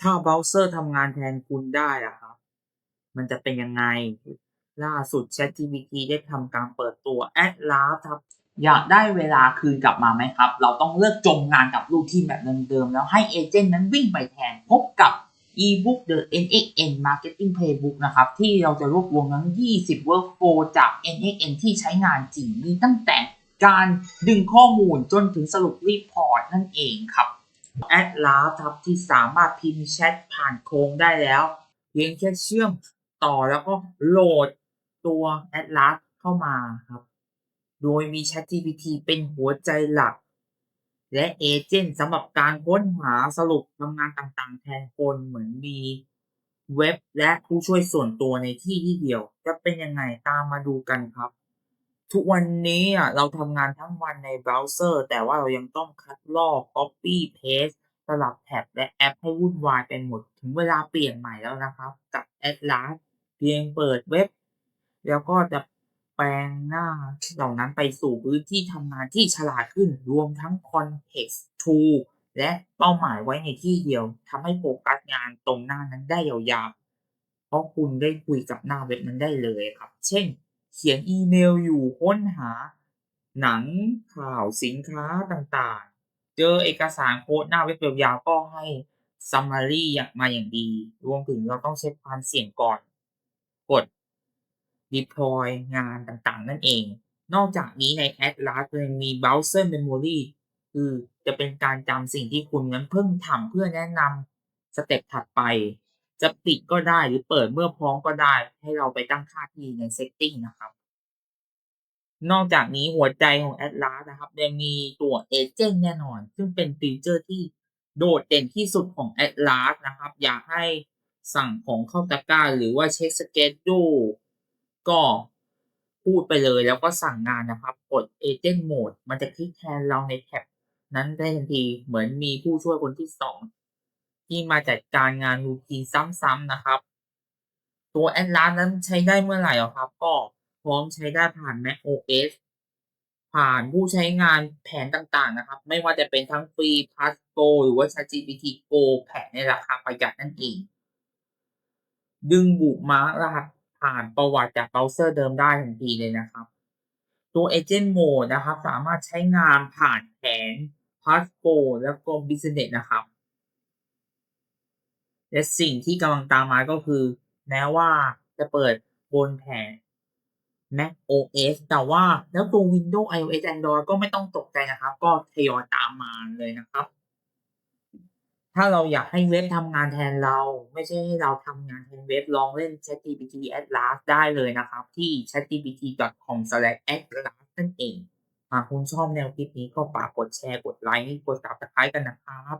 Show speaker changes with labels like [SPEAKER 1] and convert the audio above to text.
[SPEAKER 1] ถ้าเบราว์เซอร์ทำงานแทนคุณได้อะครับ มันจะเป็นยังไง ล่าสุด ChatGPT ได้ทำการเปิดตัว Atlas ครับ อยากได้เวลาคืนกลับมาไหมครับ เราต้องเลิกจมงานกับลูกทีมแบบเดิมๆ แล้วให้เอเจนต์นั้นวิ่งไปแทน พบกับ ebook the NXN Marketing Playbook นะครับ ที่เราจะรวบรวมทั้ง 20 workflow จาก NXN ที่ใช้งานจริงมีตั้งแต่การดึงข้อมูลจนถึงสรุปรีพอร์ตนั่นเองครับ Atlas ครับที่สามารถพิมพ์แชทผ่านโครงได้แล้ว เพียงแค่เชื่อมต่อแล้วก็โหลดตัว Atlas เข้ามาครับ โดยมี ChatGPT เป็นหัวใจหลัก และเอเจนต์สำหรับการค้นหาสรุปทำงานต่างๆ แทนคนเหมือนมีเว็บและผู้ช่วยส่วนตัวในที่ที่เดียว จะเป็นยังไงตามมาดูกันครับ ทุกวันนี้อะเราทำงานทั้งวันในเบราว์เซอร์ แต่ว่าเรายังต้องคัดลอก copy paste สลับแท็บและแอปให้วุ่นวายไปหมด ถึงเวลาเปลี่ยนใหม่แล้วนะครับ กับ Atlas เพียงเปิดเว็บ แล้วก็จะแปลงหน้าเหล่านั้นไปสู่พื้นที่ทำงานที่ฉลาดขึ้นรวมทั้ง context tool และเป้าหมายไว้ในที่เดียวทำให้โฟกัสงานตรงหน้านั้นได้ยาวๆ เพราะคุณได้คุยกับหน้าเว็บนั้นได้เลยครับ เช่น เขียนอีเมลอยู่ค้นหา หนังข่าวสินค้าต่างๆ เจอเอกสารโค้ดหน้าเว็บยาวๆก็ให้ summary อย่างมาอย่างดี รวมถึงเราต้องเช็คความเสี่ยงก่อน กด deploy งานต่างๆ นั่นเอง นอกจากนี้ใน Atlas ยังมี browser memory คือจะเป็นการจำสิ่งที่คุณนั้นเพิ่งทำเพื่อแนะนำสเต็ปถัดไป จะปิดก็ได้หรือเปิดเมื่อพร้อมก็ได้ ให้เราไปตั้งค่าที่ใน setting นะครับ นอกจากนี้หัวใจของ Atlas นะครับยังมีตัวเอเจนแน่นอน ซึ่งเป็นฟีเจอร์ที่โดดเด่นที่สุดของ Atlas นะครับ อยากให้สั่งของเข้าตะกร้าหรือว่าเช็คสเกจดูก็พูดไปเลยแล้วก็สั่งงานนะครับ กด Agent Mode มันจะคลิกแทนเราในแท็บนั้นได้ทันทีเหมือนมีผู้ช่วยคนที่สอง ที่มาจัดการงานรูทีนซ้ำๆนะครับ ตัว Atlas นั้นใช้ได้เมื่อไหร่หรอครับ ก็พร้อมใช้ได้ผ่าน Mac OS ผ่านผู้ใช้งานแผนต่างๆนะครับ ไม่ว่าจะเป็นทั้งฟรี Plus Go หรือว่า ChatGPT Go แผนในราคาประหยัดนั่นเอง ดึงบุกมาร์กรหัสผ่านประวัติจากเบราว์เซอร์เดิมได้ทันทีเลยนะครับ ตัว Agent Mode นะครับ สามารถใช้งานผ่านแผน Plus Go แล้วก็ Business นะครับ และสิ่งที่กำลังตามมาก็คือ แม้ว่าจะเปิดบนแผน Mac OS แต่ว่าแล้วตัว Windows iOS Android ก็ไม่ต้องตกใจนะครับ ก็ทยอยตามมาเลยนะครับ ถ้าเราอยากให้เว็บทำงานแทนเรา ไม่ใช่ให้เราทำงานแทนเว็บลองเล่น ChatGPT Atlas ได้เลยนะครับ ที่ chatgpt.com/atlas นั่นเองหากคุณชอบแนวคิดนี้ก็ฝากกดแชร์กดไลค์กด Subscribe กันนะครับ